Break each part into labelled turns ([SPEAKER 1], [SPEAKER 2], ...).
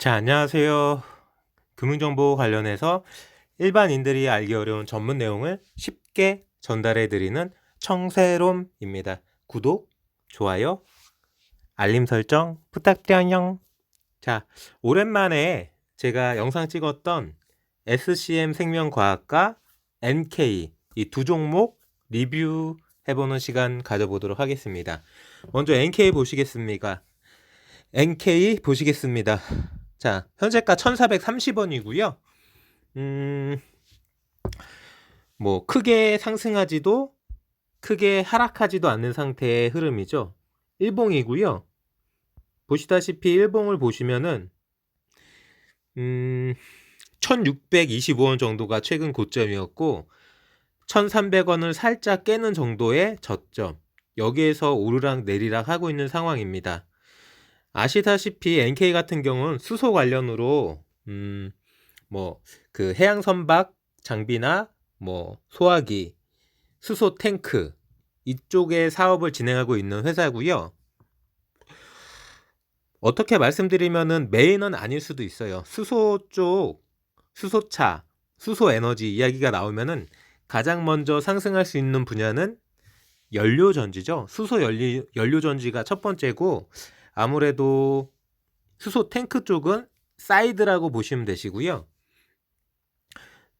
[SPEAKER 1] 자, 안녕하세요. 금융정보 관련해서 일반인들이 알기 어려운 전문 내용을 쉽게 전달해 드리는 청새롬입니다. 구독, 좋아요, 알림 설정 부탁드려요. 자, 오랜만에 제가 영상 찍었던 SCM 생명과학과 NK 이 두 종목 리뷰 해보는 시간 가져보도록 하겠습니다. 먼저 NK 보시겠습니까? NK 보시겠습니다. 자, 현재가 1,430원이고요. 음, 뭐 크게 상승하지도 크게 하락하지도 않는 상태의 흐름이죠. 일봉이고요. 보시다시피 일봉을 보시면은 음, 1,625원 정도가 최근 고점이었고 1,300원을 살짝 깨는 정도의 저점. 여기에서 오르락 내리락 하고 있는 상황입니다. 아시다시피 NK 같은 경우는 수소 관련으로 음, 뭐 그 해양 선박 장비나 뭐 소화기, 수소 탱크 이쪽의 사업을 진행하고 있는 회사고요. 어떻게 말씀드리면은 메인은 아닐 수도 있어요. 수소 쪽 수소차, 수소 에너지 이야기가 나오면은 가장 먼저 상승할 수 있는 분야는 연료 전지죠. 수소 연료, 연료 전지가 첫 번째고 아무래도 수소 탱크 쪽은 사이드라고 보시면 되시고요.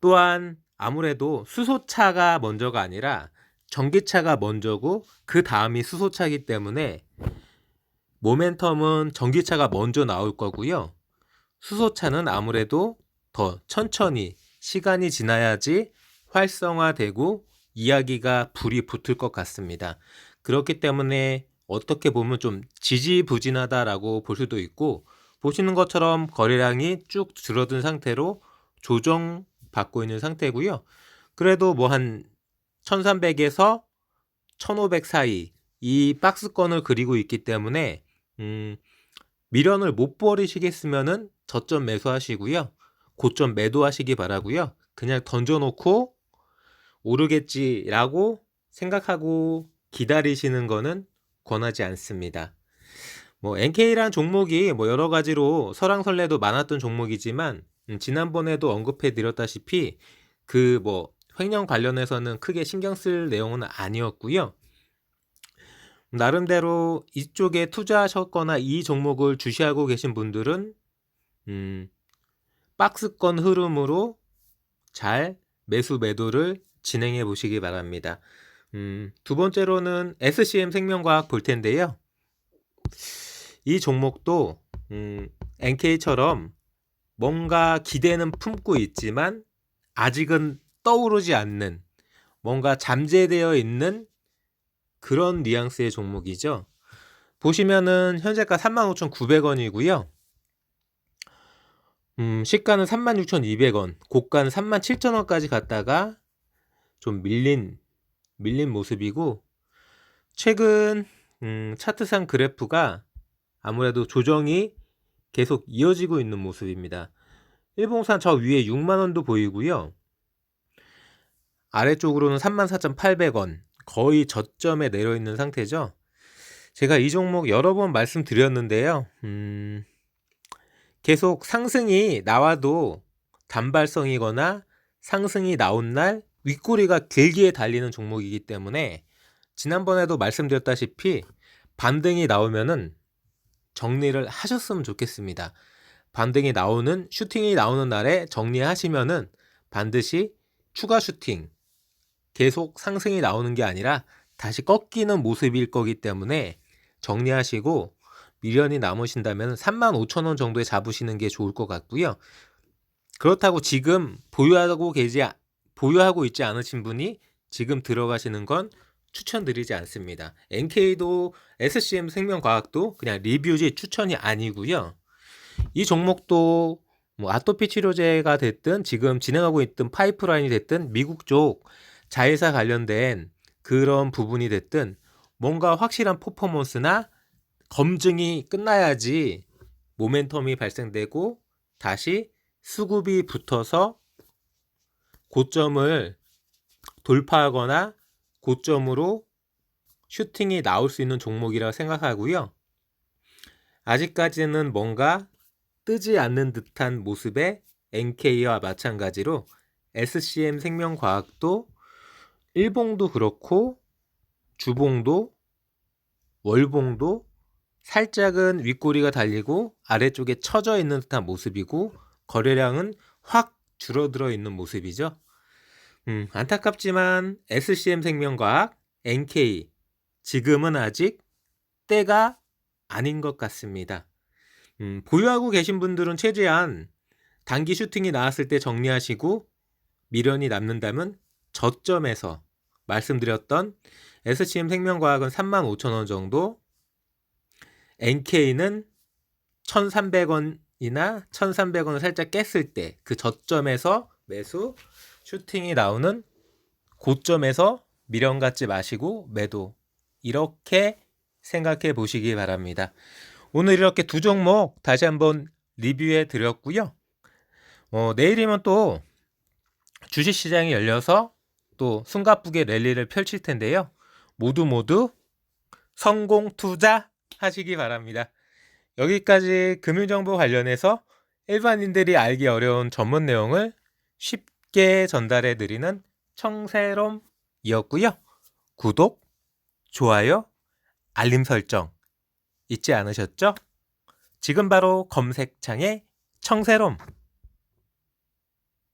[SPEAKER 1] 또한 아무래도 수소차가 먼저가 아니라 전기차가 먼저고 그 다음이 수소차이기 때문에 모멘텀은 전기차가 먼저 나올 거고요. 수소차는 아무래도 더 천천히 시간이 지나야지 활성화되고 이야기가 불이 붙을 것 같습니다. 그렇기 때문에 어떻게 보면 좀 지지부진하다라고 볼 수도 있고 보시는 것처럼 거래량이 쭉 줄어든 상태로 조정받고 있는 상태고요. 그래도 뭐 한 1300에서 1500 사이 이 박스권을 그리고 있기 때문에 음, 미련을 못 버리시겠으면은 저점 매수하시고요. 고점 매도하시기 바라고요. 그냥 던져놓고 오르겠지라고 생각하고 기다리시는 거는 권하지 않습니다. 뭐 NK라는 종목이 뭐 여러 가지로 설왕설래도 많았던 종목이지만 음, 지난번에도 언급해 드렸다시피 그 뭐 횡령 관련해서는 크게 신경 쓸 내용은 아니었고요. 나름대로 이쪽에 투자하셨거나 이 종목을 주시하고 계신 분들은 음, 박스권 흐름으로 잘 매수 매도를 진행해 보시기 바랍니다. 음, 두 번째로는 SCM 생명과학 볼 텐데요. 이 종목도 음, NK처럼 뭔가 기대는 품고 있지만 아직은 떠오르지 않는 뭔가 잠재되어 있는 그런 뉘앙스의 종목이죠. 보시면은 현재가 35,900원이고요. 음, 시가는 36,200원, 고가는 37,000원까지 갔다가 좀 밀린 밀린 모습이고 최근 음, 차트상 그래프가 아무래도 조정이 계속 이어지고 있는 모습입니다. 일봉산 저 위에 6만원도 보이고요. 아래쪽으로는 34,800원 거의 저점에 내려 있는 상태죠. 제가 이 종목 여러 번 말씀드렸는데요. 음, 계속 상승이 나와도 단발성이거나 상승이 나온 날 윗꼬리가 길게 달리는 종목이기 때문에 지난번에도 말씀드렸다시피 반등이 나오면은 정리를 하셨으면 좋겠습니다. 반등이 나오는 슈팅이 나오는 날에 정리하시면은 반드시 추가 슈팅 계속 상승이 나오는 게 아니라 다시 꺾이는 모습일 거기 때문에 정리하시고 미련이 남으신다면 35,000원 정도에 잡으시는 게 좋을 것 같고요. 그렇다고 지금 보유하고 계지 보유하고 있지 않으신 분이 지금 들어가시는 건 추천드리지 않습니다. NK도 SCM 생명과학도 그냥 리뷰지 추천이 아니고요. 이 종목도 뭐 아토피 치료제가 됐든 지금 진행하고 있던 파이프라인이 됐든 미국 쪽 자회사 관련된 그런 부분이 됐든 뭔가 확실한 퍼포먼스나 검증이 끝나야지 모멘텀이 발생되고 다시 수급이 붙어서 고점을 돌파하거나 고점으로 슈팅이 나올 수 있는 종목이라고 생각하고요. 아직까지는 뭔가 뜨지 않는 듯한 모습의 NK와 마찬가지로 SCM 생명과학도 일봉도 그렇고 주봉도 월봉도 살짝은 윗꼬리가 달리고 아래쪽에 처져 있는 듯한 모습이고 거래량은 확 줄어들어 있는 모습이죠. 음, 안타깝지만 SCM 생명과학, NK 지금은 아직 때가 아닌 것 같습니다. 음, 보유하고 계신 분들은 최대한 단기 슈팅이 나왔을 때 정리하시고 미련이 남는다면 저점에서 말씀드렸던 SCM 생명과학은 35,000원 정도, NK는 1,300원 이나 1,300원을 살짝 깼을 때 그 저점에서 매수, 슈팅이 나오는 고점에서 미련 갖지 마시고 매도 이렇게 생각해 보시기 바랍니다. 오늘 이렇게 두 종목 다시 한번 리뷰해 드렸고요. 어, 내일이면 또 주식 시장이 열려서 또 숨가쁘게 랠리를 펼칠 텐데요. 모두 모두 성공 투자 하시기 바랍니다. 여기까지 금융정보 관련해서 일반인들이 알기 어려운 전문 내용을 쉽게 전달해 드리는 청새롬이었고요. 구독, 좋아요, 알림 설정 잊지 않으셨죠? 지금 바로 검색창에 청새롬